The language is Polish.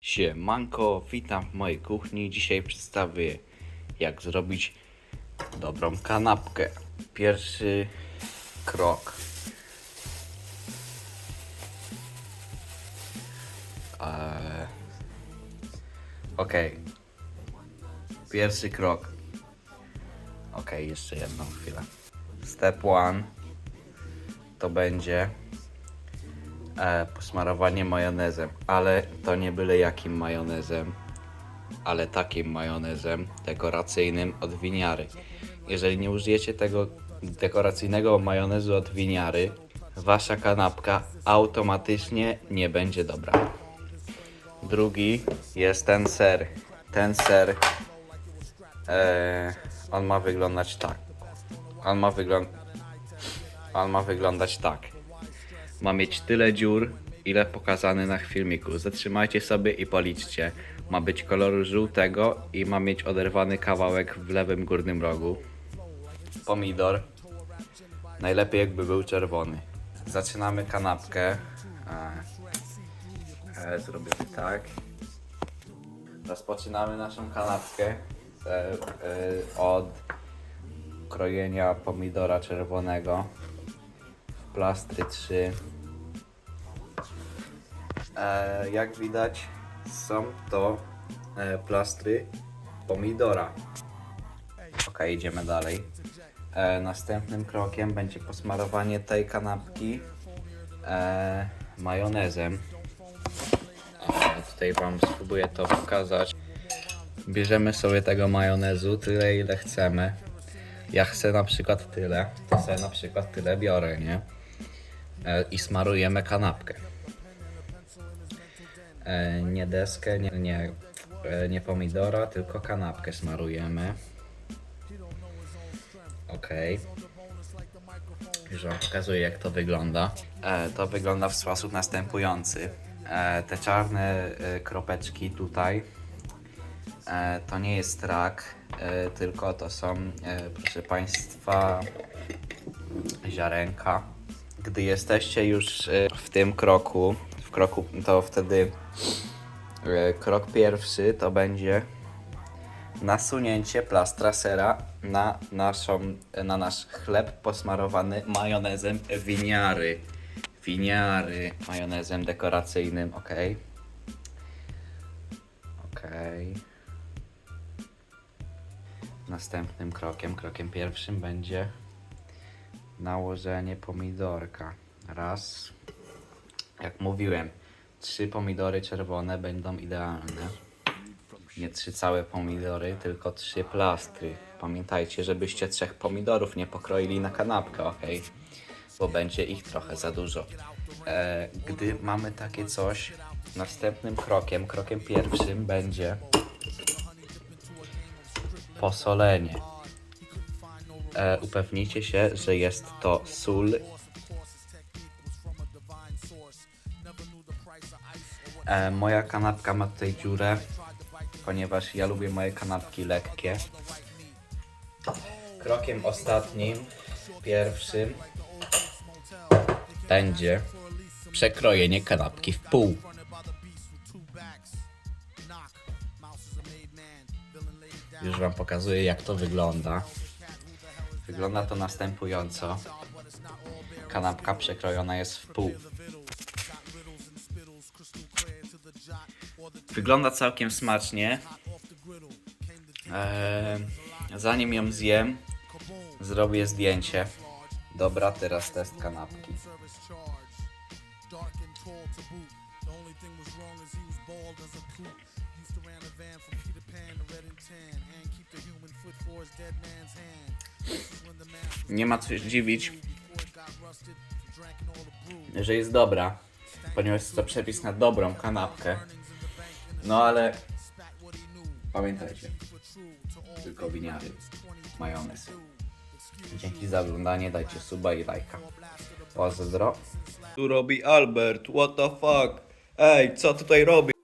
Siemanko, witam w mojej kuchni. Dzisiaj przedstawię jak zrobić dobrą kanapkę. Pierwszy krok. Eee, Okej. Pierwszy krok. Okej, jeszcze jedną chwilę. Step one to będzie e, posmarowanie majonezem, ale to nie byle jakim majonezem, ale takim majonezem dekoracyjnym od winiary. Jeżeli nie użyjecie tego dekoracyjnego majonezu od winiary, wasza kanapka automatycznie nie będzie dobra. Drugi jest ten ser. Ten ser, e, on ma wyglądać tak. On ma wyglądać, on ma wyglądać tak ma mieć tyle dziur, ile pokazane na filmiku. Zatrzymajcie sobie i policzcie. Ma być koloru żółtego i ma mieć oderwany kawałek w lewym górnym rogu. Pomidor. Najlepiej jakby był czerwony. Zaczynamy kanapkę. E, e, zrobimy tak. Rozpoczynamy naszą kanapkę e, e, od krojenia pomidora czerwonego plastry 3. E, jak widać, są to e, plastry pomidora. Ok, idziemy dalej. E, następnym krokiem będzie posmarowanie tej kanapki e, majonezem. E, tutaj Wam spróbuję to pokazać. Bierzemy sobie tego majonezu tyle, ile chcemy. Ja chcę na przykład tyle, to sobie na przykład tyle biorę, nie? E, I smarujemy kanapkę. E, nie deskę, nie, nie, e, nie pomidora, tylko kanapkę smarujemy. Ok. Już Wam pokazuję jak to wygląda. To wygląda w sposób następujący. Te czarne kropeczki tutaj to nie jest rak, tylko to są, proszę Państwa, ziarenka. Gdy jesteście już e, w tym kroku, w kroku, to wtedy e, krok pierwszy to będzie nasunięcie plastra sera na, naszą, na nasz chleb posmarowany majonezem winiary. Winiary majonezem dekoracyjnym, ok. Okej. Następnym krokiem, krokiem pierwszym będzie nałożenie pomidorka. Raz. Jak mówiłem, trzy pomidory czerwone będą idealne. Nie trzy całe pomidory, tylko trzy plastry. Pamiętajcie, żebyście trzech pomidorów nie pokroili na kanapkę, ok? Bo będzie ich trochę za dużo. E, gdy mamy takie coś, następnym krokiem, krokiem pierwszym będzie posolenie. E, upewnijcie się, że jest to sól. E, moja kanapka ma tutaj dziurę, ponieważ ja lubię moje kanapki lekkie. Krokiem ostatnim, pierwszym, będzie przekrojenie kanapki w pół. Już Wam pokazuję, jak to wygląda. Wygląda to następująco. Kanapka przekrojona jest w pół. Wygląda całkiem smacznie. Eee, zanim ją zjem, zrobię zdjęcie. Dobra, teraz test kanapki. Nie ma co się dziwić, że jest dobra, ponieważ jest to przepis na dobrą kanapkę. No ale pamiętajcie, tylko winiary, majonez. Dzięki za oglądanie, dajcie suba i lajka. Pozdro. Tu robi Albert, what the fuck? Ej, co tutaj robi?